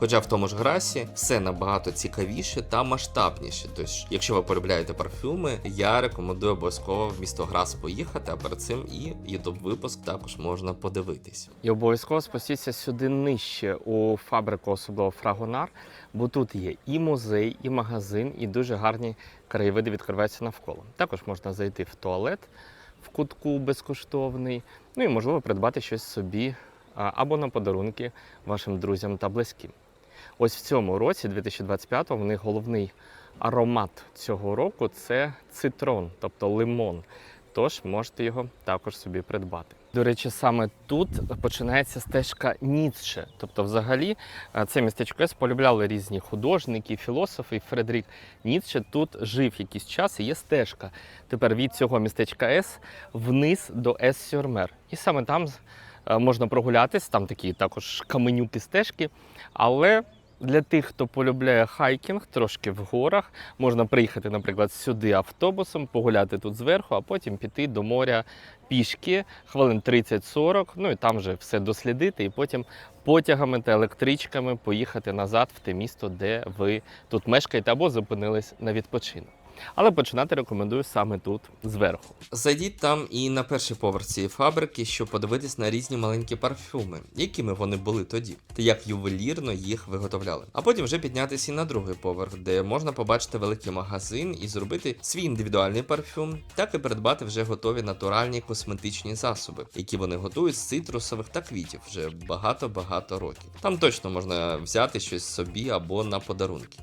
Хоча в тому ж грасі все набагато цікавіше та масштабніше. Тож, якщо ви полюбляєте парфюми, я рекомендую обов'язково в місто Грас поїхати, а перед цим і youtube випуск також можна подивитись. І обов'язково спустіться сюди нижче у фабрику, особливо Фрагонар, бо тут є і музей, і магазин, і дуже гарні краєвиди відкриваються навколо. Також можна зайти в туалет в кутку безкоштовний, ну і можливо придбати щось собі або на подарунки вашим друзям та близьким. Ось в цьому році, 2025, в них головний аромат цього року це цитрон, тобто лимон. Тож можете його також собі придбати. До речі, саме тут починається стежка Ніцше. Тобто, взагалі, е, це містечко С полюбляли різні художники, філософи. Фредерік Ніцше тут жив якийсь час і є стежка. Тепер від цього містечка С вниз до С Сюрмер. І саме там можна прогулятись, там такі також каменюки стежки. Але для тих, хто полюбляє хайкінг трошки в горах, можна приїхати, наприклад, сюди автобусом, погуляти тут зверху, а потім піти до моря пішки хвилин 30-40, ну і там вже все дослідити, і потім потягами та електричками поїхати назад в те місто, де ви тут мешкаєте або зупинились на відпочинок. Але починати рекомендую саме тут зверху. Зайдіть там і на перший поверх цієї фабрики, щоб подивитись на різні маленькі парфюми, якими вони були тоді, та як ювелірно їх виготовляли. А потім вже піднятися і на другий поверх, де можна побачити великий магазин і зробити свій індивідуальний парфюм, так і придбати вже готові натуральні косметичні засоби, які вони готують з цитрусових та квітів вже багато-багато років. Там точно можна взяти щось собі або на подарунки.